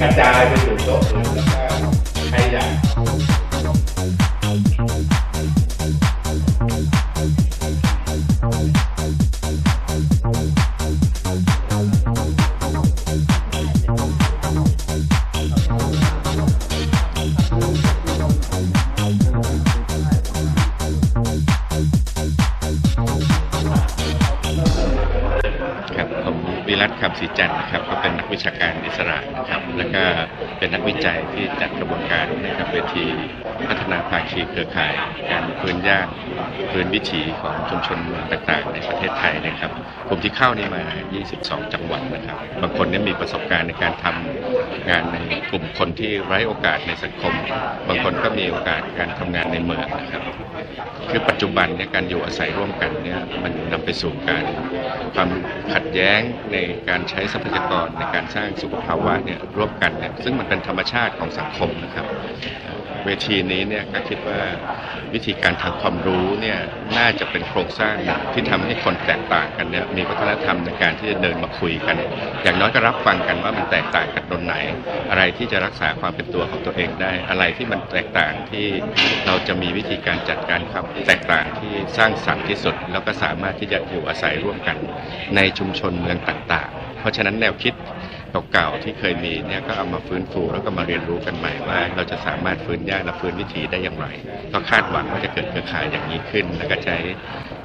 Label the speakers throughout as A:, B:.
A: กระจายไปสู่โต๊ะ รั
B: ตคำศรีจันทร์นะครับ ก็เป็นนักวิชาการอิสระนะครับ แล้วก็เป็นนักวิจัยที่จัดกระบวนการนะครับเวทีพัฒนาภาคีเครือข่าย การพื้นย่านพื้นวิถีของชุมชนเมืองต่างๆ ในประเทศไทยนะครับกลุ่มที่เข้านี่มา 22 จังหวัดนะครับ บางคนเนี่ยมีประสบการณ์ในการทำงานในกลุ่มคนที่ไร้โอกาสในสังคม บางคนก็มีโอกาสการทำงานในเมืองนะครับ คือปัจจุบันเนี่ยการอยู่อาศัยร่วมกันเนี่ยมันนำไปสู่การความขัดแย้งในการใช้ทรัพยากรในการสร้างสุขภาวะเนี่ยร่วมกันเนี่ยซึ่งมันเป็นธรรมชาติของสังคมนะครับ เวทีนี้เนี่ยก็คิดว่าวิธีการทางความรู้เนี่ยน่าจะเป็นโครงสร้างที่ทำให้คนแตกต่างกันเนี่ยมีวัฒนธรรมในการที่จะเดินมาคุยกัน อย่างน้อยก็รับฟังกันว่ามันแตกต่างกันตรงไหน อะไรที่จะรักษาความเป็นตัวของตัวเองได้ อะไรที่มันแตกต่างที่เราจะมีวิธีการจัดการความแตกต่างที่สร้างสรรค์ที่สุด แล้วก็สามารถที่จะอยู่อาศัยร่วมกัน ในชุมชนเมืองต่าง ๆ เพราะฉะนั้นแนวคิด เก่าๆที่เคยมีเนี่ยก็เอามาฟื้นฟูแล้วก็มาเรียนรู้กันใหม่ว่า เราจะสามารถฟื้นย่านและฟื้นวิถีได้อย่างไร ก็คาดหวังว่าจะเกิดเครือข่ายอย่างนี้ขึ้น แล้วก็ใช้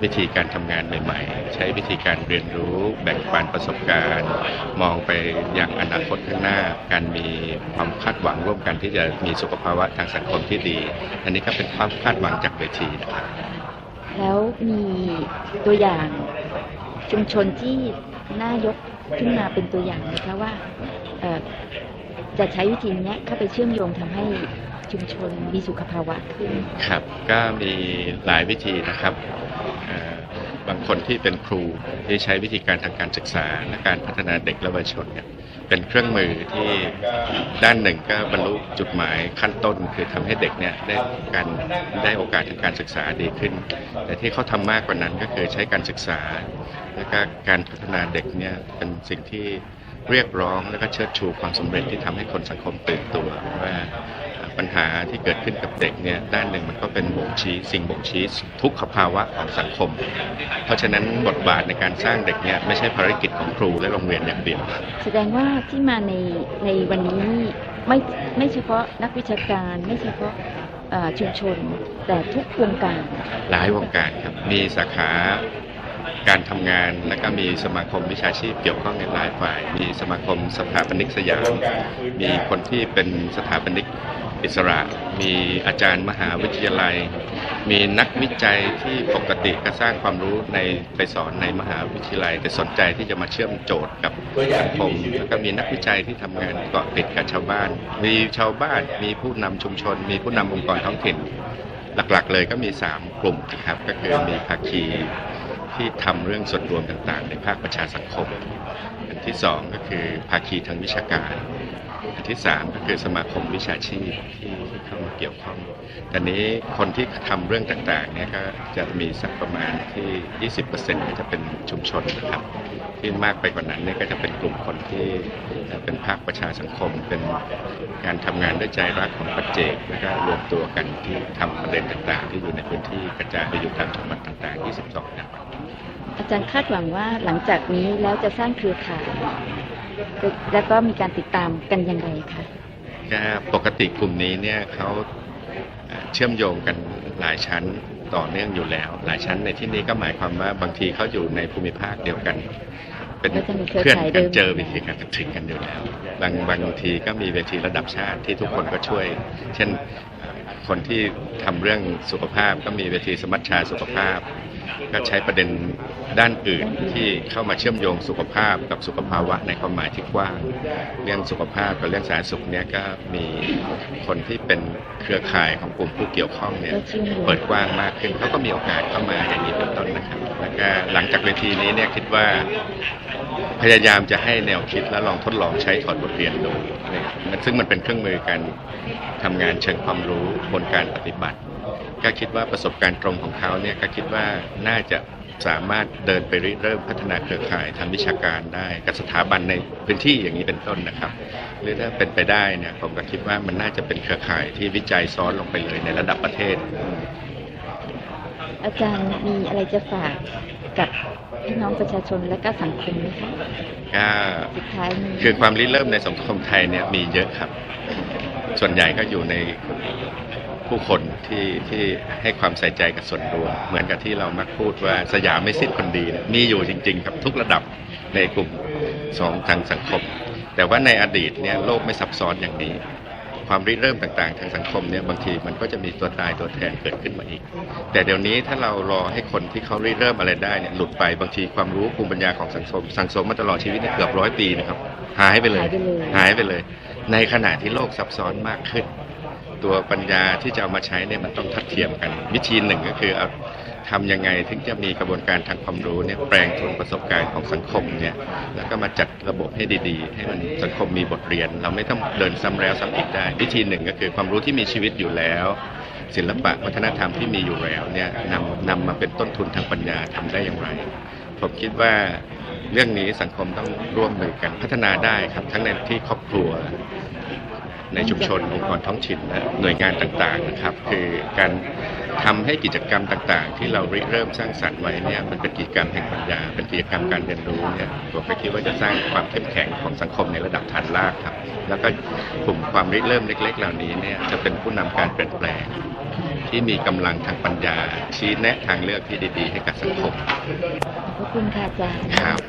B: วิธีการทำงานใหม่ๆ ใช้วิธีการเรียนรู้แบ่งปันประสบการณ์ มองไปย่างอนาคตข้างหน้า การมีความคาดหวังร่วมกันที่จะมีสุขภาวะทางสังคมที่ดี อันนี้ก็เป็นความคาดหวังจากเวทีนะครับ
C: แล้วมีตัวอย่าง ชุมชนที่น่ายกขึ้นมาเป็นตัวอย่างนะคะว่าจะใช้วิธีเนี้ยเข้าไปเชื่อมโยงทำให้ชุมชนมีสุขภาวะขึ้น
B: ครับ ก็มีหลายวิธีนะครับบางคนที่เป็นครูที่ใช้วิธีการทางการศึกษาและการพัฒนาเด็กและเยาวชนเนี่ยเป็นเครื่องมือที่ด้านหนึ่งก็บรรลุจุดหมายขั้นต้น คือทำให้เด็กเนี่ยได้การได้โอกาสทางการศึกษาดีขึ้น แต่ที่เขาทำมากกว่านั้นก็คือใช้การศึกษา และก็การพัฒนาเด็กเนี่ยเป็นสิ่งที่เรียกร้องและก็เชิดชูความสำเร็จที่ทำให้คนสังคมตื่นตัวว่าปัญหาที่เกิดขึ้นกับเด็กเนี่ยด้านหนึ่งมันก็เป็นบ่งชี้สิ่งบ่งชี้ทุกขภาวะของสังคม เพราะฉะนั้นบทบาทในการสร้างเด็กเนี่ยไม่ใช่ภารกิจของครูและโรงเรียนอย่างเดียว
C: แสดงว่าที่มาในในวันนี้นี่ไม่ไม่เฉพาะนักวิชาการไม่เฉพาะเอ่อชุมชนแต่ทุกวงการ
B: หลายวงการครับ มีสาขา การทำงาน แล้วก็มีสมาคมวิชาชีพเกี่ยวข้องในหลายฝ่าย มีสมาคมสถาปนิกสยาม มีคนที่เป็นสถาปนิกอิสระ มีอาจารย์มหาวิทยาลัย มีนักวิจัยที่ปกติก็สร้างความรู้ในไปสอนในมหาวิทยาลัย แต่สนใจที่จะมาเชื่อมโจทย์กับสังคมแล้วก็มีนักวิจัยที่ทำงานเกาะติดกับชาวบ้าน มีชาวบ้าน มีผู้นำชุมชน มีผู้นำองค์กรท้องถิ่น หลักๆ เลยก็มี 3 กลุ่มนะครับ ก็คือมีภาคี ที่ทำเรื่องส่วนรวมต่างๆ ในภาคประชาสังคม อันที่ 2 ก็คือภาคีทางวิชาการ อันที่ 3 ก็คือสมาคมวิชาชีพที่เข้ามาเกี่ยวข้องต่นี้คนที่ทำเรื่องต่างๆเนี่ยก็จะมีสักประมาณที่ 20%ก็จะเป็นชุมชนนะครับ ที่มากไปกว่านั้นเนี่ยก็จะเป็นกลุ่มคนที่เป็นภาคประชาสังคม เป็นการทำงานด้วยใจรักของปัจเจกแล้วก็รวมตัวกันที่ทำประเด็นต่างๆ ที่อยู่ในพื้นที่กระจายไปอยู่ตามจังหวัดต่างๆ 22จังหวัด
C: อาจารย์คาดหวังว่าหลังจากนี้แล้วจะสร้างเครือข่ายแล้วก็มีการติดตามกันยังไงคะ
B: ก็ปกติกลุ่มนี้เนี่ยเขาเอ่อเชื่อมโยงกันหลายชั้นต่อเนื่องอยู่แล้ว หลายชั้นในที่นี้ก็หมายความว่าบางทีเขาอยู่ในภูมิภาคเดียวกัน เป็น
C: ก็จะมีเครือ
B: เพื่อน
C: ข่าย
B: กั
C: เดิ
B: น
C: ม
B: เจอวิธีการถึงกันอยู่แล้ว บางบางทีก็มีเวทีระดับชาติที่ทุกคนก็ช่วย เช่นเอ่อคนที่ทำเรื่องสุขภาพก็มีเวทีสมัชชาสุขภาพ ก็ใช้ประเด็นด้านอื่นที่เข้ามาเชื่อมโยงสุขภาพกับสุขภาวะในความหมายที่กว้างเรื่องสุขภาพกับเรื่องสาธารณสุขเนี่ยก็มีคนที่เป็นเครือข่ายของกลุ่มผู้เกี่ยวข้องเนี่ย
C: ก็เชื่อมโยง
B: เปิดกว้างมากขึ้นเขาก็มีโอกาสเข้ามาอย่างนี้เป็นต้นนะครับแล้วก็หลังจากเวทีนี้เนี่ยคิดว่าพยายามจะให้แนวคิดและลองทดลองใช้ถอดบทเรียนดูเนี่ยมันซึ่งมันเป็นเครื่องมือการทำงานเชิงความรู้บนการปฏิบัติ ก็คิดว่าประสบการณ์ตรงของเขาเนี่ยก็คิดว่าน่าจะสามารถเดินไปริเริ่มพัฒนาเครือข่ายทางวิชาการได้กับสถาบันในพื้นที่อย่างนี้เป็นต้นนะครับ หรือถ้าเป็นไปได้เนี่ยผมก็คิดว่ามันน่าจะเป็นเครือข่ายที่วิจัยซ้อนลงไปเลยในระดับประเทศ
C: อาจารย์มีอะไรจะฝากกับพี่น้องประชาชนและก็สังคมไหมคะ
B: ก็
C: สุดท้ายนี้
B: คือความริเริ่มในสังคมไทยเนี่ยมีเยอะครับ ส่วนใหญ่ก็อยู่ใน ผู้คนที่ที่ให้ความใส่ใจกับส่วนรวม เหมือนกับที่เรามักพูดว่าสยามไม่สิ้นคนดีเนี่ยมีอยู่จริง ๆ ครับทุกระดับในกลุ่มสองทางสังคม แต่ว่าในอดีตเนี่ยโลกไม่ซับซ้อนอย่างนี้ ความริเริ่มต่างๆ ทางสังคมเนี่ยบางทีมันก็จะมีตัวตายตัวแทนเกิดขึ้นมาอีก แต่เดี๋ยวนี้ถ้าเรารอให้คนที่เขาริเริ่มอะไรได้เนี่ยหลุดไปบางทีความรู้ภูมิปัญญาของสังคมสังสมมาตลอดชีวิตเนี่ยเกือบร้อยปีนะครับหายไปเลย
C: หายไปเลย
B: หายไปเลยในขณะที่โลกซับซ้อนมากขึ้น ตัวปัญญาที่จะเอามาใช้เนี่ยมันต้องทัดเทียมกัน วิธีหนึ่งก็คือเอาทำยังไงถึงจะมีกระบวนการทางความรู้เนี่ยแปลงทุนประสบการณ์ของสังคมเนี่ยแล้วก็มาจัดระบบให้ดีๆ ให้มันสังคมมีบทเรียน เราไม่ต้องเดินซ้ำแล้วซ้ำอีกได้ วิธีหนึ่งก็คือความรู้ที่มีชีวิตอยู่แล้ว ศิลปะวัฒนธรรมที่มีอยู่แล้วเนี่ยนำนำมาเป็นต้นทุนทางปัญญาทำได้อย่างไร ผมคิดว่าเรื่องนี้สังคมต้องร่วมมือกันพัฒนาได้ครับทั้งในที่ครอบครัว ในชุมชนองค์กรท้องถิ่นและหน่วยงานต่างๆนะครับ คือการทำให้กิจกรรมต่างๆ ที่เราริเริ่มสร้างสรรค์ไว้เนี่ยมันเป็นกิจกรรมแห่งปัญญา เป็นกิจกรรมการเรียนรู้เนี่ยผมก็คิดว่าจะสร้างความเข้มแข็งของสังคมในระดับฐานรากครับ แล้วก็กลุ่มความริเริ่มเล็ก ๆ เหล่านี้เนี่ยจะเป็นผู้นำการเปลี่ยนแปลง ที่มีกำลังทางปัญญา ชี้แนะทางเลือกที่ดีๆ ให้กับสังคม
C: ขอบคุณค่ะอาจารย์
B: ครับ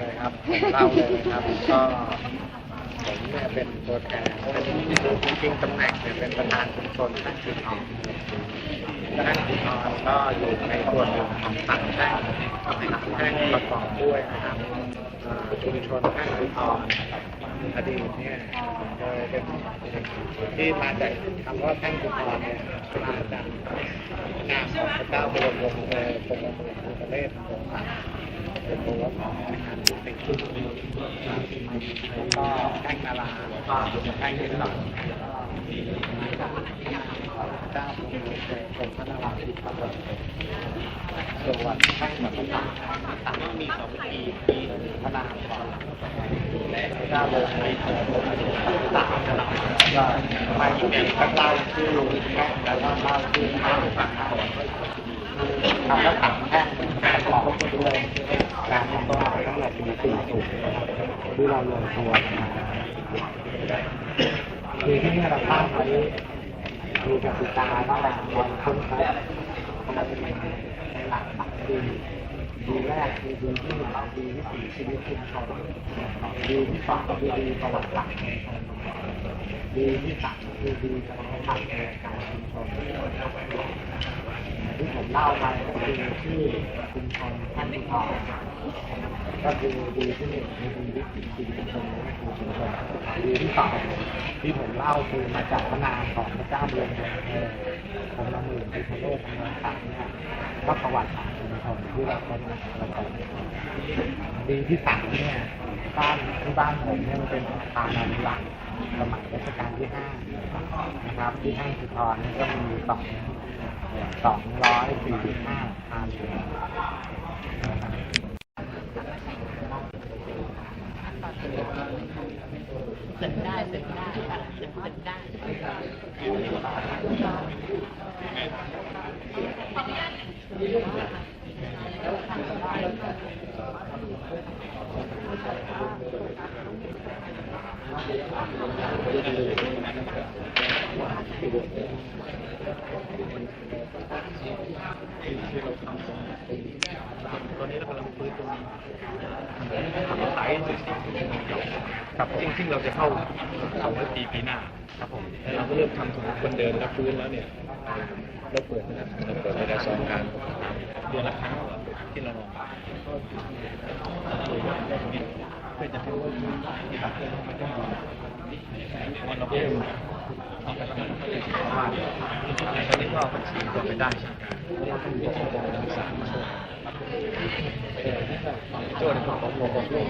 D: เลยครับเล่าเลยนะครับก็ผมเนี่ยเป็นตัวแทนเป็นจริงๆตำแหน่งเนี่ยเป็นประธานชุมชนท่านจุดอ่อนท่านจุดอ่อนก็อยู่ในส่วนหนึ่งของสังแท่งสังแท่ง ประกอบด้วยนะครับชุมชนท่านจุดอ่อนอดีตเนี่ยเคยเป็นที่มาจากคำว่าท่งจุดอ่อนเนี่ยมาจากนามของพระเจ้าบรมวงศ์เออกรมหลวงภูมิเนศทรงตัดเป็นตัวของการติดชุดแล้วก็แท่งนาราแล้วก็แท่งที่สองเจ้าพระองค์เป็นกรมพระนราธิปไตยส่วนแท่งแบบต่าง ต่างมีสองปีที่พระนามก่อนเจ้าเลยในตัวต่างกันก็ไปอยู่ในพระเจ้าชื่อแท่งแล้วก็เล่าชื่อแท่งต่างคำว่าต่างแท่งประกอบด้วยการทำตัวทั้งหมดมีสี่สูตรที่เราลงตัวคือที่นี่เราตั้งไว้มีกติการ่างวันค้นพบในหลักสามดี ดูแรกคือดูที่เราดูวิถีชีวิตชุมชนดูที่ฟังคือดีประวัติศาสตร์ดูที่สามคือดีการพัฒนาการชุมชน ที่ผมเล่าไปคือชื่อชุมชนท่านผู้ทองก็คือดีที่หนึ่งคือดีวิถีชีวิตชุมชนนั่นคือชุมชนดีที่สองที่ผมเล่าคือมาจากพระนามของพระเจ้าเบืองเออผมละหมื่นที่พระโลกทั้งนั้นต่างเนี่ยก็ประวัติศาสตร์ชุมชนที่เราคนเราคนดีที่สามเนี่ยบ้านที่บ้านผมเนี่ยมันเป็นอาคารอนุรักษ์ สมัยรัชกาลที่ห้านะครับที่ให้สุพรนี่ก็มีสองสองร้อยสี่สิบห้าพันเสร็จได้เสร็จได้เสร็จได้ขออนุญา
E: ตอนนี้เรากำลังฟื้นตรงสายสุดครับซึ่งซึ่งเราจะเข้าสองร้อยปีปีหน้า ครับผมแล้วเราก็เริ่มทำถนนคนเดินแล้วฟื้นแล้วเนี่ยเราเปิดนะครับเราเปิดเวลาสองงานเดือนละครั้งที่เราลอง พื่อจะให้ที่ตัดมันต้องดูวันเราเพิ่มเอาไปทำให้เป็นประมาณตอนนี้ก็บัญชีก็ไปได้ใช่ไหมเพราะว่าต้องมีที่การศึกษามาช่วยโจทย์ของผมบองโลก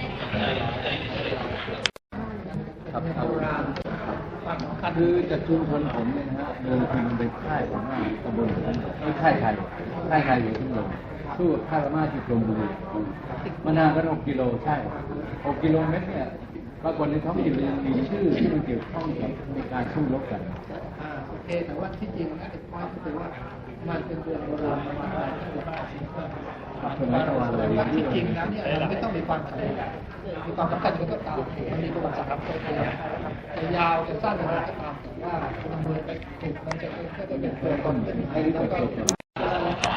F: ครับ ครับคือจากชุมชนผมเนี่ยนะฮะเดิมทีมันเป็นค่ายของหน้าตำบลผมที่ค่ายไทยค่ายไทยอยู่ที่ลมสู้กับค่ายพม่าที่กรมบุรีมันนานกันหกกิโลใช่หกกิโลเมตรเนี่ยปรากฏในท้องถิ่นมันยังมีชื่อที่มันเกี่ยวข้องกับในการสู้รบกัน
G: อ่าโอเคแต่ว่าที่จริงนะไอ้พอยก็คือว่า มันเป็นเรื่องโบราณมาแต่
F: ว่า
G: ที่จริงแล้วเนี่ยมันไม่ต้องมีความสำคัญมีความสำคัญก็ตามมันมีประวัติศาสตร์จะยาวจะสั้นอะไรก็ตามแต่ว่ามันมือไปถูกมันจะเป็นก็จะเป็นตัวต้นแล้วก็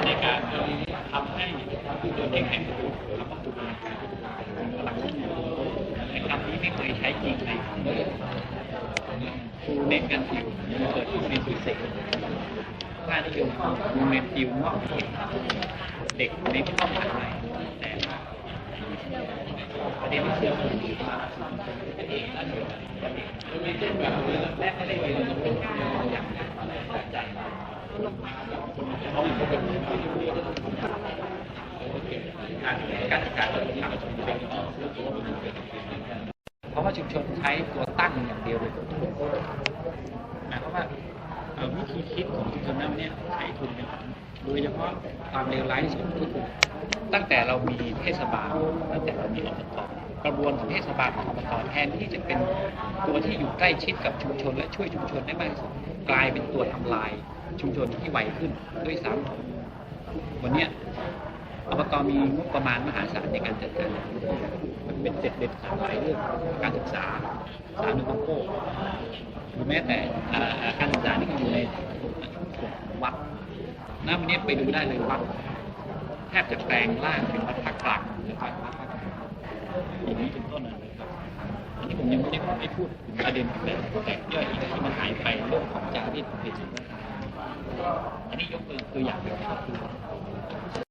E: ในการทำให้ตัวเองแข็งตัวคำว่าตุลาการพลังในคำนี้ไม่เคยใช้จริงในเด็กกันฟิวเกิดมีสุเสก ค่านิยมมูเมนฟิวว่าเด็กเด็กเข้าผ่านไปแต่ประเด็นที่เชื่อมและไม่ได้เป็นอย่างใจการการจัดการทางชุมชนเพราะว่าชุมชนใช้ตัวตั้งอย่างเดียวเลยหมายความว่า วิธีคิดของชุมชนนั้นเนี่ยใช้ทุนเป็นโดยเฉพาะความเลวร้ายที่สุดก็คือตั้งแต่เรามีเทศบาลตั้งแต่เรามีอบตกระบวนของเทศบาลของอบตแทนที่จะเป็นตัวที่อยู่ใกล้ชิดกับชุมชน และช่วยชุมชนได้มากที่สุดกลายเป็นตัวทำลายชุมชนที่ไวขึ้นด้วยซ้ำวันนี้อบตมีงบประมาณมหาศาลในการจัดการ เป็นเสร็จเด็ดขาดหลายเรื่องการศึกษาสาธารณูปโภคหรือแม้แต่การศึกษานี่ก็อยู่ในวัดน้าวันนี้ไปดูได้เลยวัดแทบจะแปลงร่างเป็นวัดพักกลางนะครับวัดพักกลางอย่างนี้เป็นต้นนะครับอันนี้ผมยังไม่ได้ไม่พูดถึงประเด็นแตกแตกย่อยอีกที่มันหายไปเรื่องของจารีตประเพณีอันนี้ยกตัวอย่างเดียวนะครับคือ